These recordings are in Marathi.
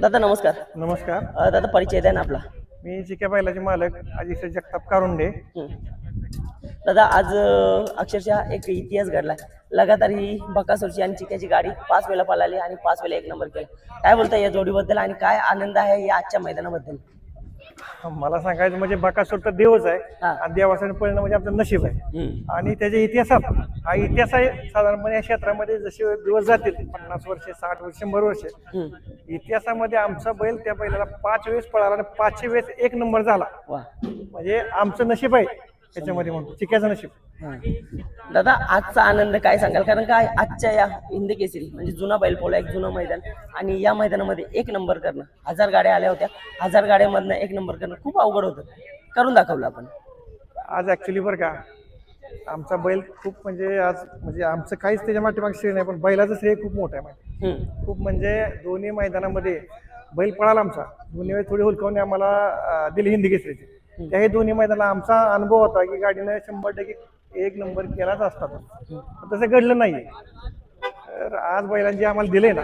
दादा नमस्कार. नमस्कार. अ, दादा परिचय द्या ना आपला. मी चिक्या बैलाचे मालक अजित जगताप कारुंडे. दादा आज अ, अक्षरशः एक इतिहास घडला लगातार ही बकासूरची आणि चिक्याची गाडी पाच वेळा पळाली आणि पाच वेळा एक नंबर केला. काय बोलता या जोडीबद्दल आणि काय आनंद आहे या आजच्या मैदानाबद्दल? मला सांगायचं म्हणजे बकासूर तर देवच आहे. आणि देवासाठी पळणं म्हणजे आमचं नशीब आहे. आणि त्याच्या इतिहासात हा इतिहास आहे साधारणपणे या क्षेत्रामध्ये जसे दिवस जातील पन्नास वर्षे साठ वर्ष शंभर वर्षे. इतिहासामध्ये आमचा बैल त्या बैलाला पाच वेळेस पळाला आणि पाचशे वेळेस एक नंबर झाला म्हणजे आमचं नशीब आहे त्याच्यामध्ये म्हणतो चिक्याचं नशीब. दादा आजचा आनंद काय सांगाल? कारण काय आजच्या या हिंद केसरी म्हणजे जुना बैलपोळा एक जुनं मैदान आणि या मैदानामध्ये एक नंबर करणं हजार गाड्या आल्या होत्या. हजार गाड्यामधनं एक नंबर करणं खूप अवघड होतं. करून दाखवलं आपण. आज ऍक्च्युली बरं का आमचा बैल खूप म्हणजे आज म्हणजे आमचं काहीच त्याच्या माठीमागे श्रेय नाही पण बैलाचं श्रेय खूप मोठं आहे माहिती. खूप म्हणजे दोन्ही मैदानामध्ये बैल पळाला आमचा. दोन्ही वेळेस थोडी हुलकावणी आम्हाला दिली हिंदी केसरीची. त्याही दोन्ही मैदानाला आमचा अनुभव होता की गाडीनं शंभर टक्के एक नंबर केलाच असता तो. पण तसं घडलं नाही तर आज बैलांची आम्हाला दिले ना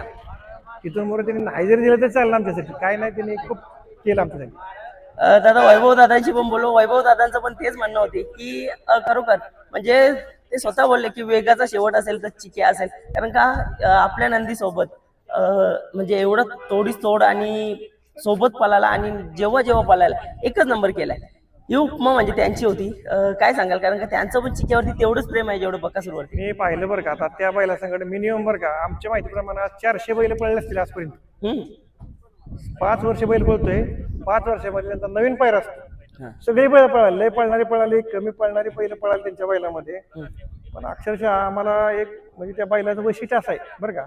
तिथून मोर त्यांनी नाही जरी दिलं तर चाललं आमच्यासाठी. काय नाही त्यांनी खूप केलं आमच्यासाठी. दादा वैभव दादांशी पण बोललो. वैभव दादांचं पण तेच म्हणणं होते की खरोखर म्हणजे ते स्वतः बोलले की वेगाचा शेवट असेल तर चिके असेल. कारण का आपल्या नंदी सोबत म्हणजे एवढं तोडीस तोड आणि सोबत पळाला आणि जेव्हा जेव्हा पळायला एकच नंबर केलाय. ही उपमा म्हणजे त्यांची होती. अ, काय सांगाल? कारण का त्यांचं पण चिक्यावरती तेवढंच प्रेम आहे जेवढं बकासूरवरती. मी पाहिलं बरं का आता त्या बैला संगत मिनिमम बरं का. आमच्या माहितीप्रमाणे आज चारशे बैल पळले असतील आजपर्यंत. हम्म. पाच वर्ष बैल पळतोय. पाच वर्षामध्ये त्यांचा नवीन पायरा असतो. हा. सगळी बैल पळाली. लय पळणारी पळाली कमी पळणारी बैल पळाली त्यांच्या बैलामध्ये. हम्म. पण अक्षरशः आम्हाला एक म्हणजे त्या बैलाचं वैशिष्ट्य असं आहे बरं का?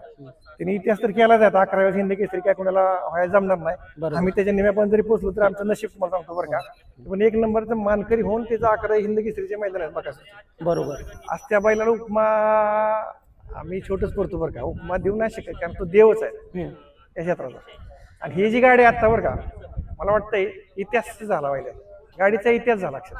त्यांनी इतिहास तर केला जात अकरा वेळेस हिंदी केसरी काय कोणाला व्हायला जमणार नाही. आम्ही त्याच्या निम्यापर्यंत जरी पोहोचलो तर आमचं नशीब तुम्हाला सांगतो बरं का? पण एक नंबरचं मानकरी होऊन त्याचं अकरा हिंदी केसरीचे मैदान आहेत बघा. बरोबर. आज त्या बैलाला उपमा आम्ही छोटच करतो बरं का? उपमा देऊ नाही शकत कारण तो देवच आहे. हम्म. या क्षेत्राचा. आणि ही जी गाडी आहे आता बरं का मला वाटतंय इतिहास झाला पाहिजे. गाडीचा इतिहास झाला अक्षर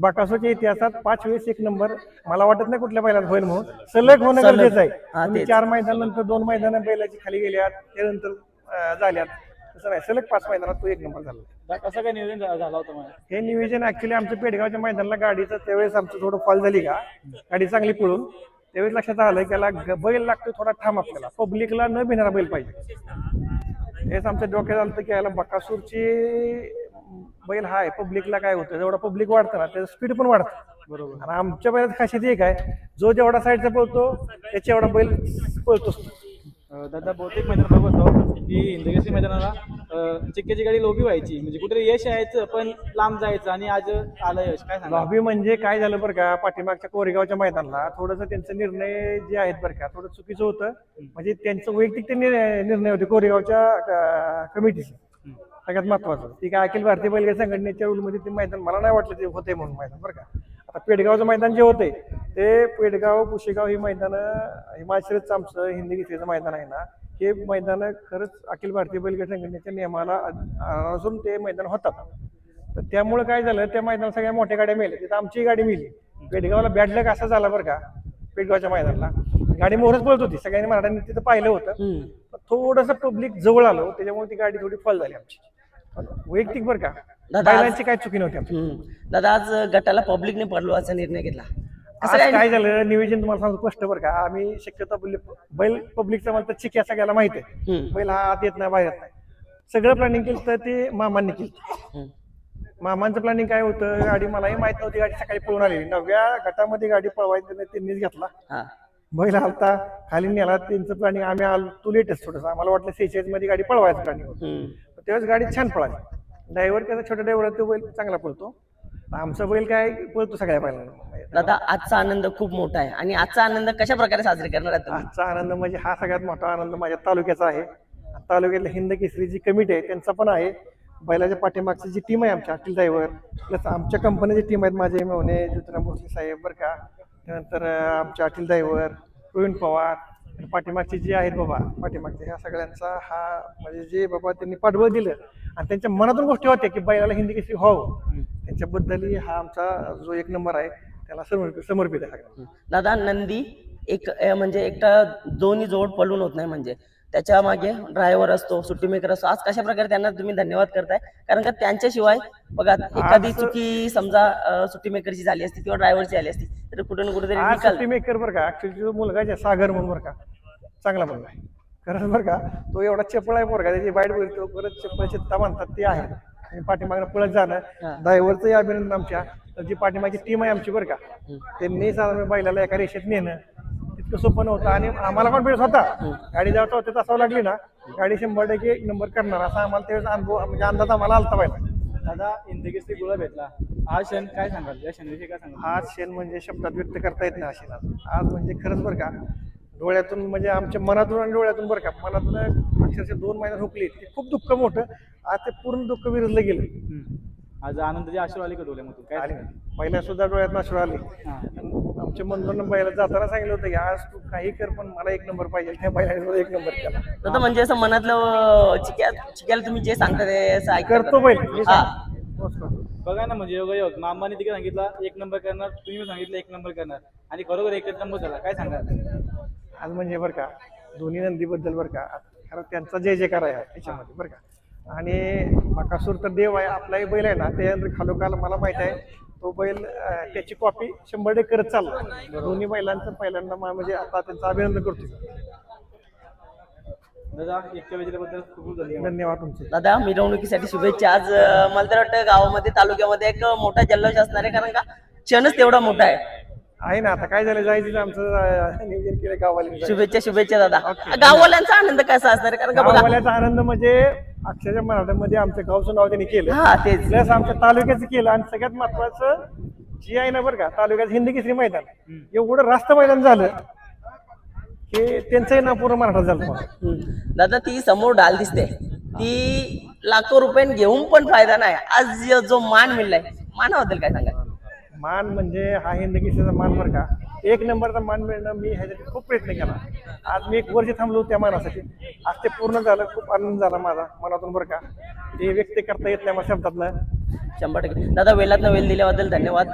बाकासोच्या इतिहासात पाच वेळेस एक नंबर. मला वाटत नाही कुठल्या बैलात होईल म्हणून. सलग होणं. गरजेचं आहे. तुम्ही. चार मैदान नंतर दोन मैदान बैलाची खाली गेल्यात त्यानंतर झाल्यात. तसं नाही. सलग पाच मैदानात तो एक नंबर झाला. कसं काय नियोजन झालं होतं मला हे नियोजन ऍक्च्युली आमच्या पेडगावच्या मैदानाला गाडीचं त्यावेळेस आमचं थोडं फॉल झाली का? गाडी चांगली पळून त्यावेळेस लक्षात आलं की याला ग- बैल लागतो थोडा ठाम आपल्याला. पब्लिकला न भिणारा बैल पाहिजे. हेच आमच्या डोक्यात आलं होतं की याला बकासूरची बैल हा आहे पब्लिकला काय होतं जेवढा पब्लिक वाढतं ना त्याचं स्पीड पण वाढतं. बरोबर. आणि आमच्या बैलात खासियत एक आहे जो जेवढा साईडचा पळतो त्याच्या एवढा बैल पळतोच. अं, दादा बहुतेक मैदान बघत होतो की हिंदकेसरी मैदानाला अं, चिक्क्याची गाडी लोबी व्हायची. म्हणजे कुठे यश यायचं पण लांब जायचं आणि आज आलं यश. काय सांगा लॉबी म्हणजे काय झालं बरं का पाठीमागच्या कोरेगावच्या मैदानाला थोडंसं त्यांचे निर्णय जे आहेत बरं का थोडं चुकीचं होतं. म्हणजे त्यांचं वैयक्तिक ते निर्णय निर्णय होते कोरेगावच्या कमिटीचे. सगळ्यात महत्वाचं. ती काय अखिल भारतीय बैलगाडी संघटनेच्या रूलमध्ये ते मैदान मला नाही वाटलं ते होते म्हणून मैदान बरं का? आता पेडगावचं मैदान जे होते ते पेडगाव पुशेगाव ही मैदान हिमाचलचं आमचं हिंदी घेतलेलं मैदान आहे ना हे मैदान खरंच अखिल भारतीय बैलगाडी संघटनेच्या नियमाला असून ते मैदान होतात. तर त्यामुळे काय झालं त्या मैदानात सगळ्या मोठ्या गाड्या मेल्या. तिथं आमची गाडी मिली. पेडगावला बॅडलक असा झाला बरं का पेडगावच्या मैदानाला. गाडी मोहरच पळत होती सगळ्यांनी मराठ्यांनी तिथं पाहिलं होतं. थोडंसं पब्लिक जवळ आलो त्याच्यामुळे ती गाडी थोडी फॉल झाली आमची. वैयक्तिक बरं का? दादा, आज- बैलांची काय चुकी नव्हती आमची? हम्म. दादा आज गटाला पब्लिकने पडलो असा निर्णय घेतला. कसं आज काय काय झालं? नियोजन तुम्हाला सांगतो स्पष्ट बरं का? आम्ही शक्यतो बैल- बैल पब्लिकचा म्हणतात चिक्या सगळ्याला माहिती आहे. हम्म. बैल हा आत येत नाही बाहेर येत नाही. सगळं प्लॅनिंग केलं तर ते मामांनी केलं. हम्म. मामांचं प्लॅनिंग काय होतं? गाडी मलाही माहीत नव्हती गाडी सकाळी पळून आली. नवव्या गटामध्ये गाडी पळवायची नाही त्यांनीच घेतला. हा. बैल आलता खाली नेला त्यांचं प्लॅनिंग आम्ही आलो तू लेटेस्ट थोडंसं. आम्हाला वाटलं सेहेचाळीसमध्ये गाडी पळवायचं प्लॅनिंग होतं. हम्म. त्यावेळेस गाडी छान पळाली. ड्रायव्हर त्याचा छोटा ड्रायव्हर तो बैल चांगला पळतो. आमचा बैल काय पळतो सगळ्या बैलांना. दादा आजचा आनंद खूप मोठा आहे. आणि आजचा आनंद कशा प्रकारे साजरे करणार आहे तुम्ही? आजचा आनंद म्हणजे हा सगळ्यात मोठा आनंद माझ्या तालुक्याचा आहे. तालुक्यातल्या हिंद केसरी जी कमिटी आहे त्यांचा पण आहे. बैलाच्या पाठीमागची जी टीम आहे आमच्या अखिल ड्रायव्हर प्लस आमच्या कंपनीची टीम आहेत माझे मेवणे ज्योतिराम भोसले साहेब बरं का. त्यानंतर अं, आमचे अखिल ड्रायव्हर प्रवीण पवार पाठीमागचे जे आहेत बाबा पाठीमागचे ह्या सगळ्यांचा हा म्हणजे जे बाबा त्यांनी पाठबळ दिलं आणि त्यांच्या मनातून गोष्टी होत्या की बैलाला हिंदी केसरी व्हावं त्यांच्याबद्दल हा आमचा जो एक नंबर आहे त्याला समर्पित समर्पित आहे. दादा नंदी एक म्हणजे एकटा दोन्ही जोड पळून होत नाही म्हणजे. त्याच्यामागे ड्रायव्हर असतो सुट्टी मेकर असतो. आज कशा प्रकारे त्यांना तुम्ही धन्यवाद करताय? कारण का त्यांच्याशिवाय बघा एखादी चुकी समजा सुट्टी मेकरची झाली असती किंवा ड्रायव्हरची झाली असती तर कुठे ना कुठेतरी सुट्टी मेकर बरं का ऍक्च्युली जो मुलगा सागर म्हणून बरं का. चांगला मुलगा आहे. खरंच बरं का तो एवढा चपळ आहे बरं का त्याची बाईट बघतो परत चप्पल चित्ता म्हणतात ते आहे. आणि पाठीमागनं पळत हा. जाणं ड्रायव्हरचंही अभिनंदन आमच्या. तर जी पाठीमागची टीम आहे आमची बरं का त्यांनी साधारण बैलाला एका रेषेत नेणं तितकं सोपं नव्हतं. आणि आम्हाला कॉन्फिडन्स होता. गाडी जेव्हा चौथ्या तासावं लागली ना गाडी शंभर टक्के एक नंबर करणार असा आम्हाला त्यावेळेस अनुभव म्हणजे अंदाज आम्हाला आलता पाहिजे दादा इंदगेश्री गुळ भेटला. हा क्षण काय सांगाल? या क्षणाविषयी काय सांगाल? आज क्षण म्हणजे शब्दात व्यक्त करता येत नाही असे आज म्हणजे खरंच बरं का डोळ्यातून म्हणजे आमच्या मनातून आणि डोळ्यातून बरं का मनातून अक्षरशः दोन महिन्यात हुकली. ते खूप दुःख मोठं. आज ते पूर्ण दुःख विरजलं गेलं. आज आनंदाची आश्रू आली का डोळ्यामधून काय आले? पहिल्या सुद्धा डोळ्यात नाश्रू आले. हा. आमच्या मनोरंजन बैला जाताना सांगितलं होतं की आज तू काही कर पण मला एक नंबर पाहिजे. त्या सुद्धा एक नंबर केला. दादा म्हणजे असं मनातलं चिक्या चिक्याला तुम्ही जे सांगता ते करतो हा. करतो. बघा ना म्हणजे योगा योग मामाने तिकडे सांगितलं एक नंबर करणार तुम्ही सांगितलं एक नंबर करणार. आणि खरोखर एकच नंबर झाला. काय सांगाल आज म्हणजे बरं का दोन्ही नंदीबद्दल बरं का खरं त्यांचा जय जयकार आहे त्याच्यामध्ये बरं का. आणि बकासूर तर देव आहे आपलाही बैल आहे ना त्यानंतर खालोखाल मला माहीत आहे तो बैल त्याची कॉपी शंभर टक्के करत चालला. दोन्ही बैलांचं पहिल्यांदा म्हणजे आता त्यांचं अभिनंदन करतो. दादा इतक्या वेळेबद्दल खूप खूप धन्यवाद. धन्यवाद तुमचे. दादा मिरवणुकीसाठी शुभेच्छा. आज अं, मला तर वाटतं गावामध्ये तालुक्यामध्ये एक मोठा जल्लोष असणार आहे कारण का क्षणच तेवढा मोठा आहे. आहे ना आता काय झालं जायचं आमचं अं, नियोजन केलं गावाला शुभेच्छा शुभेच्छा दादा. गाववाल्यांचा आनंद कसा असणार? कारण का बघा गाववाल्याचा आनंद म्हणजे अक्षरशः मराठ्यामध्ये आमचं गावचं नाव त्यांनी केलं. हा तेच. प्लस आमच्या तालुक्याचं केलं आणि सगळ्यात महत्वाचं जी आहे ना बरं का तालुक्यात हिंदी केसरी मैदान. एवढं रास्त मैदान झालं की त्यांचंही नाव पूर्ण मराठा झालं. हम्म. दादा ती समोर डाल दिसते. ती लाखो रुपये घेऊन पण फायदा नाही. आज जो- जो मान मिळलाय मानाबद्दल काय सांगा मान म्हणजे हा हिंद मान बरं का? एक नंबरचा मान मिळणं मी ह्याच्यासाठी खूप प्रयत्न केला. आज मी एक वर्ष थांबलो त्या मानासाठी. आज ते पूर्ण झालं खूप आनंद झाला माझा मनातून बरं का? ते व्यक्त करता येत नाही माझ्या शब्दातनं शंभर टक्के. दादा वेळात वेळ दिल्याबद्दल धन्यवाद.